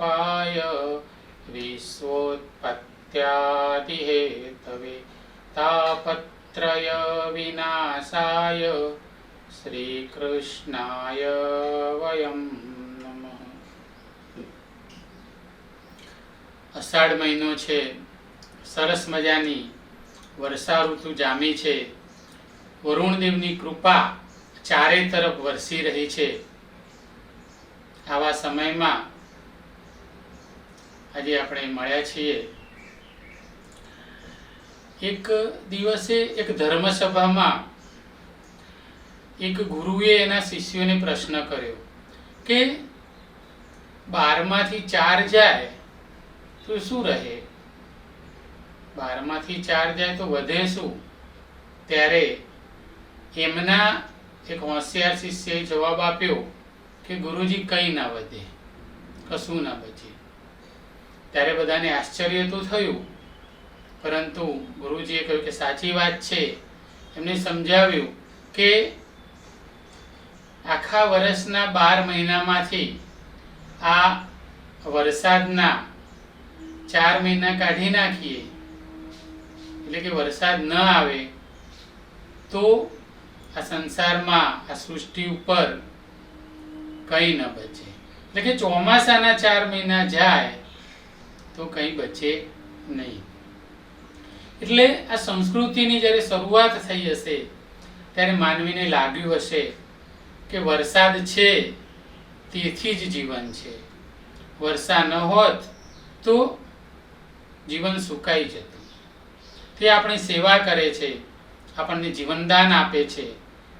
सच्चिदानन्दरूपाय विश्वोत्पत्त्यादिहेतवे तापत्रयविनाशाय શ્રીકૃષ્ણાય વયમ નમઃ અષાઢ મહિનો છે સરસ મજાની વર્ષા ઋતુ જામી છે વરુણદેવની કૃપા ચારે તરફ વરસી રહી છે આવા સમયમાં આજે આપણે મળ્યા છીએ. એક દિવસે એક ધર્મસભામાં એક ગુરુએ એના શિષ્યોને પ્રશ્ન કર્યો કે બારમાંથી ચાર જાય તો શું રહે? બારમાંથી ચાર જાય તો વધે શું? ત્યારે એમના એક હોશિયાર શિષ્યએ જવાબ આપ્યો કે ગુરુજી કંઈ ના વધે, કશું ના બચે. ત્યારે બધાને આશ્ચર્ય તો થયું. પરંતુ ગુરુજીએ કહ્યું કે સાચી વાત છે. એમને સમજાવ્યું કે આખા વર્ષના બાર મહિનામાંથી આ વરસાદના ચાર મહિના કાઢી નાખીએ. એટલે કે વરસાદ ન આવે તો આ સંસારમાં આ સૃષ્ટિ ઉપર કંઈ ન બચે. એટલે કે ચોમાસાના ચાર મહિના જાય તો કંઈ બચે નહીં. એટલે આ સંસ્કૃતિની જ્યારે શરૂઆત થઈ હશે, ત્યારે માનવીને લાગ્યું હશે કે વરસાદ છે, તેથી જ જીવન છે. વરસાદ ન હોત તો જીવન સુકાઈ જતું. તે આપણી સેવા કરે છે, આપણને જીવનદાન આપે છે,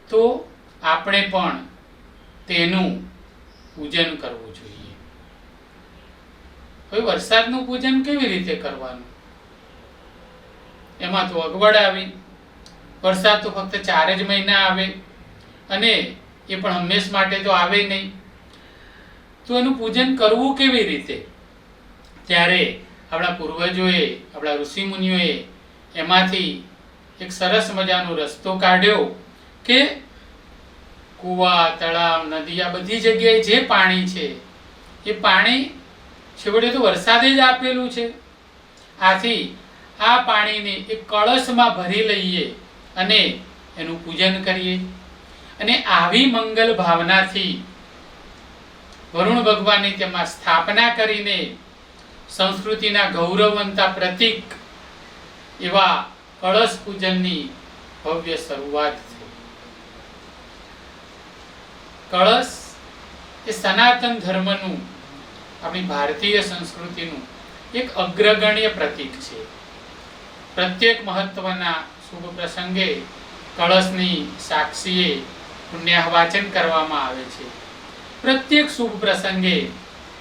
તો આપણે પણ તેનું પૂજન કરવું જોઈએ. હવે વરસાદનું પૂજન કેવી રીતે કરવાનું? એમાં તો અગવડ આવી. વરસાદ તો ફક્ત ચાર જ મહિના આવે અને એ પણ હંમેશ માટે તો આવે નહીં. તો એનું પૂજન કરવું કેવી રીતે? ત્યારે આપણા પૂર્વજોએ, આપણા ઋષિમુનિઓએ એમાંથી એક સરસ મજાનો રસ્તો કાઢ્યો કે કૂવા, તળાવ, નદી, આ બધી જગ્યાએ જે પાણી છે, એ પાણી છેવટે તો વરસાદે જ આપેલું છે. આથી આ પાણીને એક કળશમાં ભરી લઈએ અને એનું પૂજન કરીએ. અને આવી મંગલ ભાવનાથી વરુણ ભગવાનની તેમાં સ્થાપના કરીને સંસ્કૃતિના ગૌરવવંતા પ્રતીક એવા કળશ પૂજનની ભવ્ય શરૂઆત થઈ. કળશ એ સનાતન ધર્મનું આપણી ભારતીય સંસ્કૃતિનું એક અગ્રગણ્ય પ્રતીક છે. પ્રત્યેક મહત્વના શુભ પ્રસંગે કળશની સાક્ષીએ પુણ્યાહવાચન કરવામાં આવે છે. પ્રત્યેક શુભ પ્રસંગે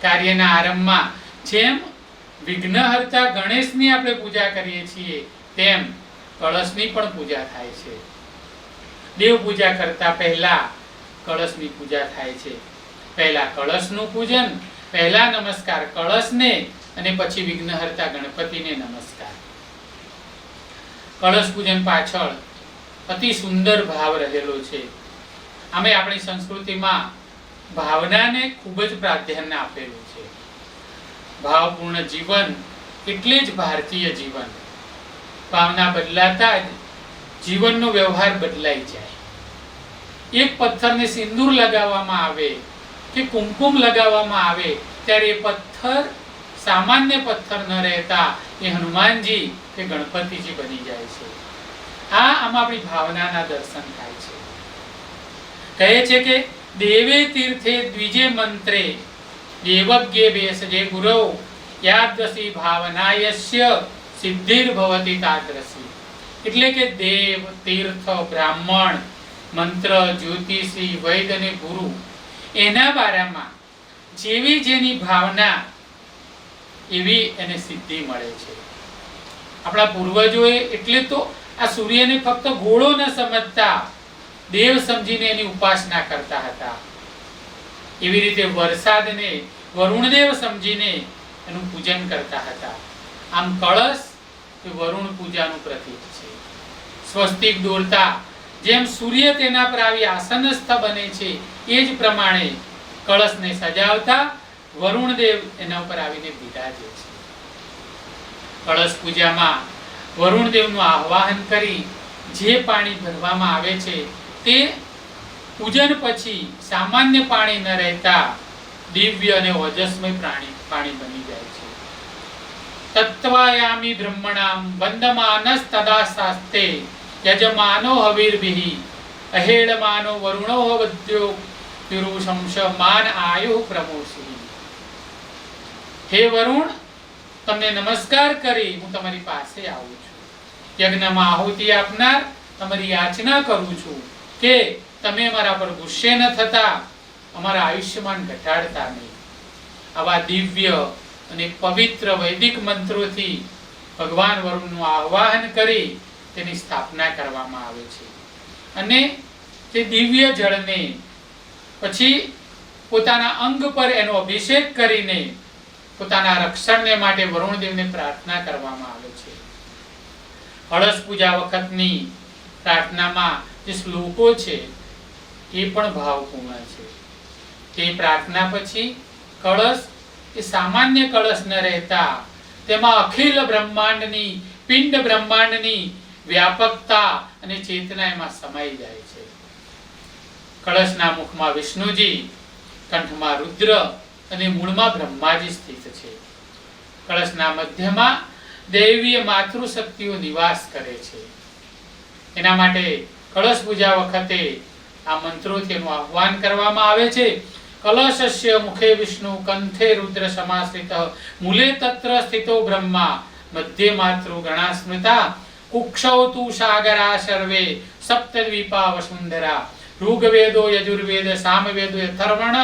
કાર્યના આરંભમાં જેમ વિઘ્નહર્તા ગણેશની આપણે પૂજા કરીએ છીએ, તેમ કળશની પણ પૂજા થાય છે. દેવ પૂજા કરતા પહેલા કળશની પૂજા થાય છે. પહેલા કળશનું પૂજન પહેલા નમસ્કાર કળશને અને પછી વિઘ્નહર્તા ગણપતિને નમસ્કાર. કળશ પૂજન પાછળ અતિ સુંદર ભાવ રહેલો છે. આમે આપણી સંસ્કૃતિમાં ભાવનાને ખૂબ જ પ્રાધાન્ય આપેલું છે. ભાવપૂર્ણ જીવન એટલે જ ભારતીય જીવન. ભાવના બદલાતા જ જીવનનો વ્યવહાર બદલાઈ જાય. એક પથ્થરને સિંદૂર લગાવવામાં આવે કે કુમકુમ લગાવવામાં આવે ત્યારે એ પથ્થર, સામાન્ય પથ્થર ન રહેતા એ હનુમાનજી કે ગણપતિજી બની જાય છે. આ આમાં આપણી ભાવનાના દર્શન થાય છે. કહે છે કે દેવે તીર્થે દ્વિજે મંત્રે દેવજ્ઞે બેસજે ગુરવ યાદસી ભાવનાયસ્ય સિદ્ધિર્ભવતી તાદ્રસી. એટલે કે દેવ, તીર્થ, બ્રાહ્મણ, મંત્ર, જ્યોતિષી વૈદ અને ગુરુ, એના બારામાં જેવી જેની ભાવના, એવી એને સિદ્ધિ મળે છે. આપણા પૂર્વજોએ એટલે તો આ સૂર્યને ફક્ત ગોળો ન સમજતા, દેવ સમજીને એની ઉપાસના કરતા હતા. એવી રીતે વરસાદને, વરુણદેવ સમજીને એનું પૂજન કરતા હતા. આમ કળશ એ વરુણ પૂજાનું પ્રતીક છે. સ્વસ્તિક દોરતા, જેમ સૂર્ય તેના પર આવી આસનસ્થ બને છે, એ જ પ્રમાણે કળશને સજાવતા વરુણદેવ એના ઉપર આવીને બિરાજે છે. કળશ પૂજામાં વરુણદેવનું આહ્વાન કરી જે પાણી ભરવામાં આવે છે તે પૂજન પછી સામાન્ય પાણી ન રહેતા દિવ્ય અને ઓજસ્મય પ્રાણી પાણી બની જાય છે. તત્વાયામી બ્રહ્મણામ વંદમાનસ તદા શાસ્તે યજમાનો હવિર્ભિઃ અહેળમાનો વરુણો વદ્યો પિરુષંશ માન આયુ પ્રમોષી હે વરુણ તમને નમસ્કાર કરી હું તમારી પાસે આવું છું. યજ્ઞમાં આહુતિ આપનાર તમારી યાચના કરું છું કે તમે મારા પર ગુસ્સે ન થતા, અમારા આયુષ્યમાન ઘટાડતા નહીં. આવા દિવ્ય અને પવિત્ર વૈદિક મંત્રોથી ભગવાન વરુણનું આહ્વાન કરી તેની સ્થાપના કરવામાં આવે છે. અને તે દિવ્ય જળને પછી પોતાના અંગ પર એનો અભિષેક કરીને પોતાના રક્ષણને માટે વરુણદેવને પ્રાર્થના કરવામાં આવે છે. હળસ પૂજા વખતની પ્રાર્થનામાં જે શ્લોકો છે, એ પણ ભાવપૂર્ણ છે. તે પ્રાર્થના પછી કળશ, એ સામાન્ય કળશ ન રહેતા, તેમાં અખિલ બ્રહ્માંડની, પિંડ બ્રહ્માંડની વ્યાપકતા અને ચેતના એમાં સમાઈ જાય છે. કળશના મુખમાં વિષ્ણુજી, કંઠમાં રુદ્ર અને મૂળમાં બ્રહ્માજી સ્થિત છે. કળશના મધ્યમાં દૈવીય માતૃશક્તિઓ નિવાસ કરે છે. એના માટે કળશ પૂજા વખતે આ મંત્રોથી એનું આહ્વાન કરવામાં આવે છે. કલશસ્ય મુખે વિષ્ણુ, કંઠે રુદ્ર સમાશ્રિત, મૂલે તત્ર સ્થિતો બ્રહ્મા, મધ્યે માતૃ ગણા સ્મૃતા કુક્ષૌ તુ સાગરા સર્વે સપ્તદ્વીપા વસુંધરા ઋગ્વેદો યજુર્વેદ સામવેદો અથર્વણ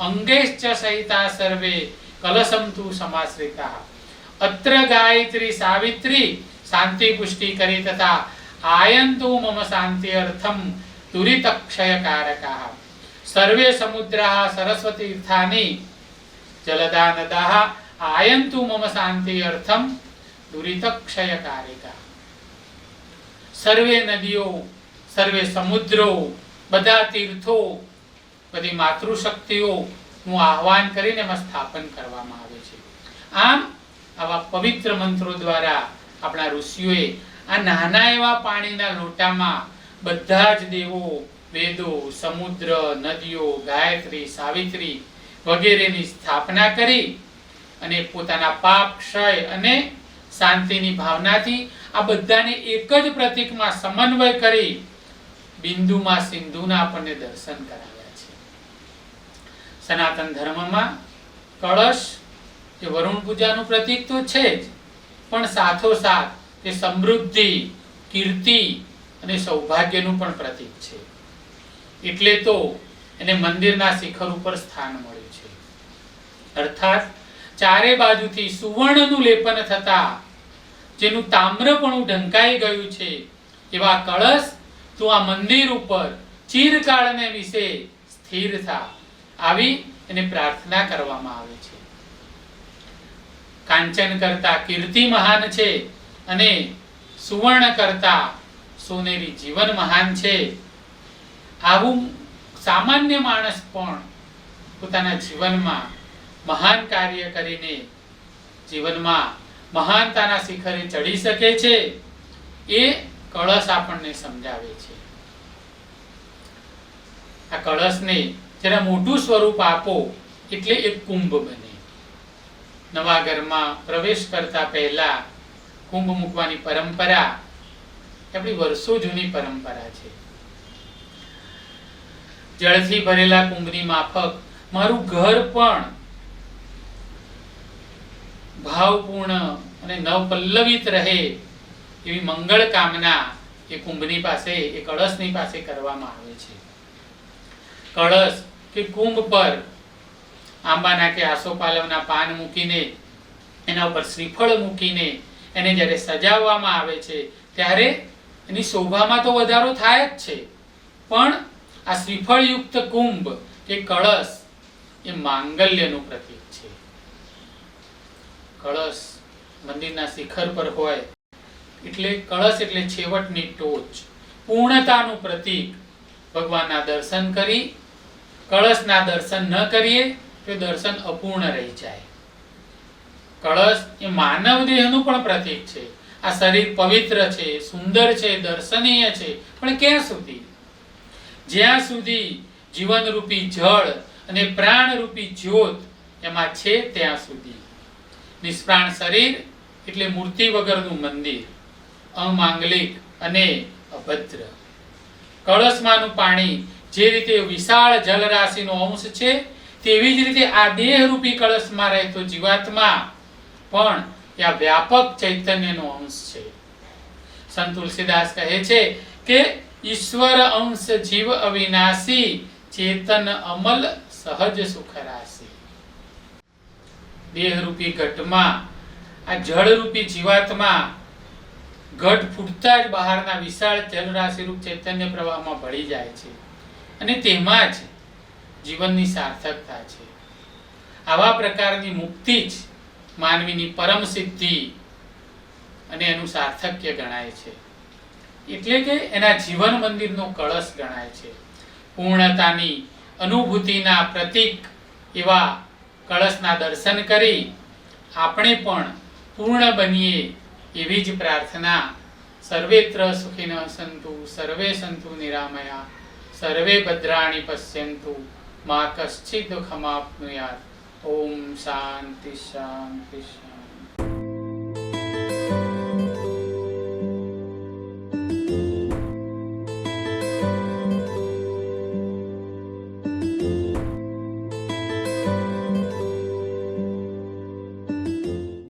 અંગેશ્ચ સહિતા સર્વે કલશમ તુ સમાશ્રિતા અત્ર ગાયત્રી સાવિત્રી શાંતિ પુષ્ટિ કરી તથા આયંતુ મમ શાંતિ અર્થમ દુરિતક્ષયકારકાः સર્વે સમુદ્રાः સરસ્વતીર્થાની જલદા નદાः આયંતુ મમ શાંતિ અર્થમ દુરિતક્ષયકારિકા સર્વે નદીઓ સર્વે સમુદ્રો બધા તીર્થો, બધી માતૃશક્તિઓ નું આહ્વાન કરીને એમાં સ્થાપન કરવામાં આવે છે. આમ આવા પવિત્ર મંત્રો દ્વારા આપણા ઋષિઓએ આ નાના એવા પાણીના લોટામાં બધા જ દેવો, વેદો, સમુદ્ર, નદીઓ, ગાયત્રી, સાવિત્રી વગેરેની સ્થાપના કરી અને પોતાના પાપ ક્ષય અને શાંતિની ભાવનાથી આ બધાને એક જ પ્રતીકમાં સમન્વય કરી બિંદુમાં સિંધુના આપણને દર્શન કરાવ્યા છે. સનાતન ધર્મમાં કળશ એ વરુણ પૂજાનું પ્રતીક તો છે જ, પણ સાથોસાથ તે સમૃદ્ધિ, કીર્તિ અને સૌભાગ્યનું પણ પ્રતીક છે. એટલે તો એને મંદિરના શિખર ઉપર સ્થાન મળ્યું છે. અર્થાત ચારે બાજુથી સુવર્ણનું લેપન થતા, જેનું તામ્રપણું ઢંકાઈ ગયું છે, એવા કળશ તું આ મંદિર ઉપર ચિરકાળને વિશે સ્થિર થા. આવી એને પ્રાર્થના કરવામાં આવે છે. કાંચન કરતા કીર્તિ મહાન છે અને સુવર્ણ કરતા સોનેરી જીવન મહાન છે. આવું સામાન્ય માણસ પણ પોતાના જીવનમાં મહાન કાર્ય કરીને જીવનમાં મહાનતાના શિખરે ચડી શકે છે. એ કળશ આપણને સમજાવે છે. આ કળશને જરા મોટું સ્વરૂપ આપો એટલે એક કુંભ બને. નવા ઘરમાં પ્રવેશ કરતા પહેલા કુંભ મૂકવાની પરંપરા આપણી વર્ષો જૂની પરંપરા છે. જળથી ભરેલા કુંભની માફક મારું ઘર પણ ભાવપૂર્ણ અને નવપલ્લવિત રહે એવી મંગળ કામના એ કુંભની પાસે, એ કળશની પાસે કરવામાં આવે છે. કળશ કે કુંભ પર આંબાના કે આસોપાલવના પાન મૂકીને, એના ઉપર શ્રીફળ મૂકીને, એને જ્યારે સજાવવામાં આવે છે, ત્યારે એની શોભામાં તો વધારો થાય જ છે. પણ આ શ્રીફળયુક્ત કુંભ કે કળશ એ માંગલ્યનું પ્રતીક છે. કળશ મંદિરના શિખર પર હોય એટલે કળશ એટલે છેવટની ટોચ. પૂર્ણતાનું પ્રતીક. ભગવાનના દર્શન કરી, કળશના દર્શન ન કરીએ તો દર્શન અપૂર્ણ રહી જાય. કળશ એ માનવ દેહનું પણ પ્રતીક છે. આ શરીર પવિત્ર છે, સુંદર છે, દર્શનીય છે. પણ ક્યાં સુધી? જ્યાં સુધી જીવનરૂપી જળ અને પ્રાણરૂપી જ્યોત એમાં છે, ત્યાં સુધી. નિષ્પ્રાણ શરીર એટલે મૂર્તિ વગરનું મંદિર. અમાંગલિક અને અભદ્ર. કળશમાંનું પાણી જે રીતે વિશાળ જલરાશિનો અંશ છે, તેવી જ રીતે આ દેહરૂપી કળશમાં રહેતો જીવાત્મા પણ ત્યાં વ્યાપક ચૈતન્યનો અંશ છે. સંત તુલસીદાસ કહે છે કે ઈશ્વર અંશ જીવ અવિનાશી, ચેતન અમલ સહજ સુખ રાશિ દેહરૂપી ઘટમાં આ જળરૂપી જીવાત્મા ઘટ ફૂટતા જ બહારના વિશાળ જલરાશિરૂપ ચૈતન્ય પ્રવાહમાં ભળી જાય છે. અને તેમાં જ જીવનની સાર્થકતા છે. આવા પ્રકારની મુક્તિ જ માનવીની પરમ સિદ્ધિ અને એનું સાર્થક્ય ગણાય છે. એટલે કે એના જીવન મંદિરનો કળશ ગણાય છે. પૂર્ણતાની અનુભૂતિના પ્રતીક એવા કળશના દર્શન કરી આપણે પણ પૂર્ણ બનીએ એવી જ પ્રાર્થના. સર્વેત્ર સુખિનઃ સંતુ, સર્વે સંતુ નિરામયા, સર્વે ભદ્રાણી પશ્યંતુ, મા કશ્ચિત દુઃખમાપ્નુયાત ઓમ શાંતિ શાંતિ શાંતિ.